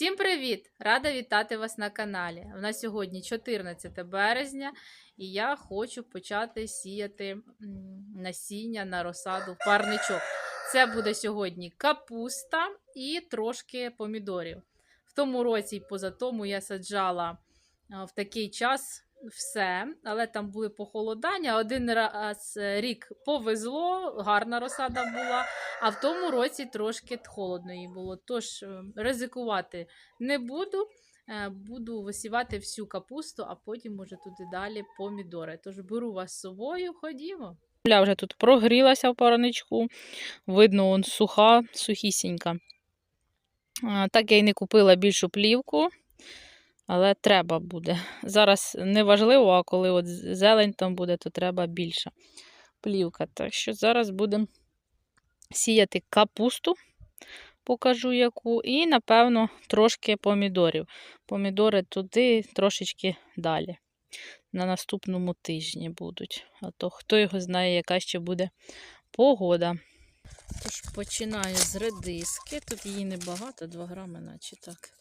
Всім привіт! Рада вітати вас на каналі. У нас сьогодні 14 березня, і я хочу почати сіяти насіння на розсаду парничок. Це буде сьогодні капуста і трошки помідорів. В тому році і поза тому я саджала в такий час все, але там були похолодання. Один раз е, рік повезло, гарна розсада була, а в тому році трошки холодно їй було. Тож е, ризикувати не буду. Е, Буду висівати всю капусту, а потім може туди далі помідори. Тож беру вас з собою, ходімо. Земля вже тут прогрілася в парничку. Видно, он суха, сухісінька. Так я й не купила більшу плівку, але треба буде. Зараз не важливо, а коли от зелень там буде, то треба більша плівка. Так що зараз будемо сіяти капусту, покажу яку, і, напевно, трошки помідорів. Помідори туди, трошечки далі. На наступному тижні будуть. А то хто його знає, яка ще буде погода. Тож починаю з редиски. Тут її небагато, 2 грами, наче так.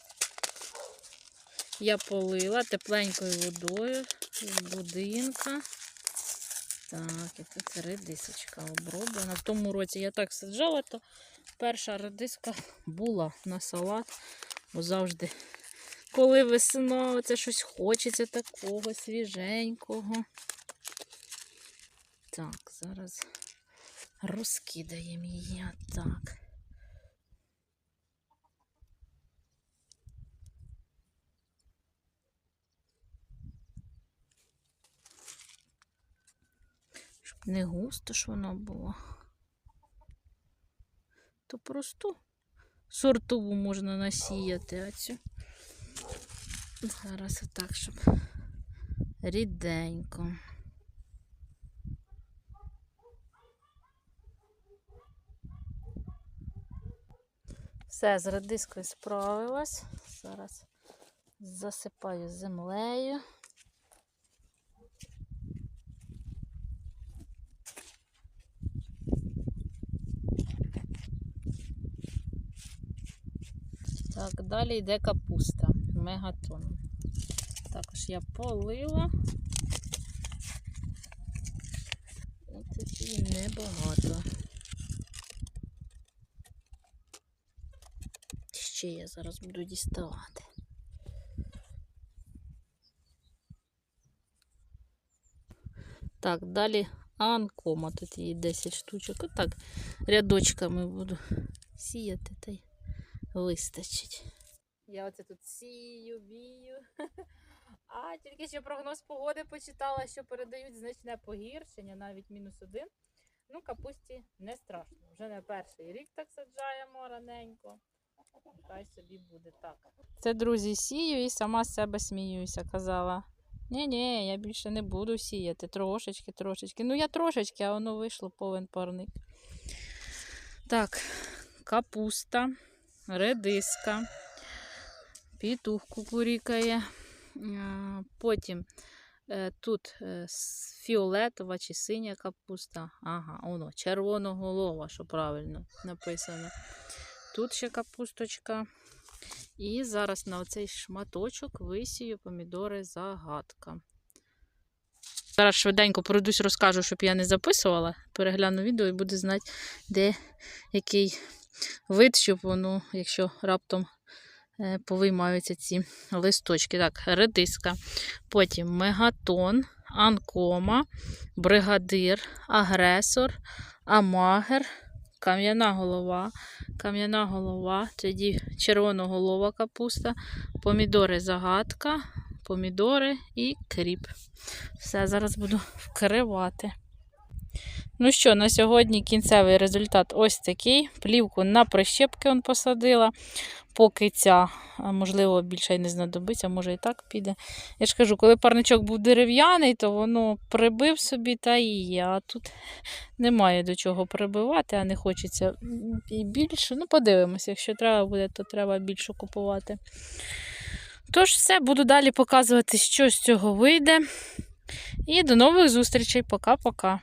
Я полила тепленькою водою з будинка. Так, і тут редисочка оброблена. В тому році я так саджала, то перша редиска була на салат, бо завжди коли весна, це щось хочеться такого свіженького. Так, зараз розкидаємо її так. Не густо ж вона була. То просто сортову можна насіяти, а цю Зараз отак, щоб ріденько. Все, з редискою справилась. Зараз засипаю землею. Так, далі йде капуста мегатон. Також я полила. Тут її небагато. Ще я зараз буду діставати. Так, далі анкома. Тут її 10 штучок. Отак рядочками буду сіяти вистачить. Я оце тут сію, бію. А тільки що прогноз погоди почитала, що передають значне погіршення, навіть мінус один. Ну, капусті не страшно. Вже не перший рік так саджаємо раненько. Хай собі буде так. Це, друзі, сію і сама з себе сміюся, казала. Ні-ні, я більше не буду сіяти. Трошечки, трошечки. Ну, я трошечки, а воно вийшло повен парник. Так, капуста, редиска, пітух кукурікає. Потім е, тут е, фіолетова чи синя капуста. Ага, воно, червоноголова, що правильно написано. Тут ще капусточка. І зараз на оцей шматочок висію помідори загадка. Зараз швиденько пройдусь, розкажу, щоб я не записувала. Перегляну відео і буду знати, де який вид, щоб воно, якщо раптом е, повиймаються ці листочки. Так, редиска, потім мегатон, анкома, бригадир, агресор, амагер, кам'яна голова, кам'яна голова, тоді червоноголова капуста, помідори загадка, помідори і кріп. Все, зараз буду вкривати. Ну що, на сьогодні кінцевий результат ось такий. Плівку на прищепки он посадила. Поки ця, можливо, більше й не знадобиться, може і так піде. Я ж кажу, коли парничок був дерев'яний, то воно прибив собі та і є. А тут немає до чого прибивати, а не хочеться і більше. Ну, подивимося, якщо треба буде, то треба більше купувати. Тож, все, буду далі показувати, що з цього вийде. І до нових зустрічей. Пока-пока.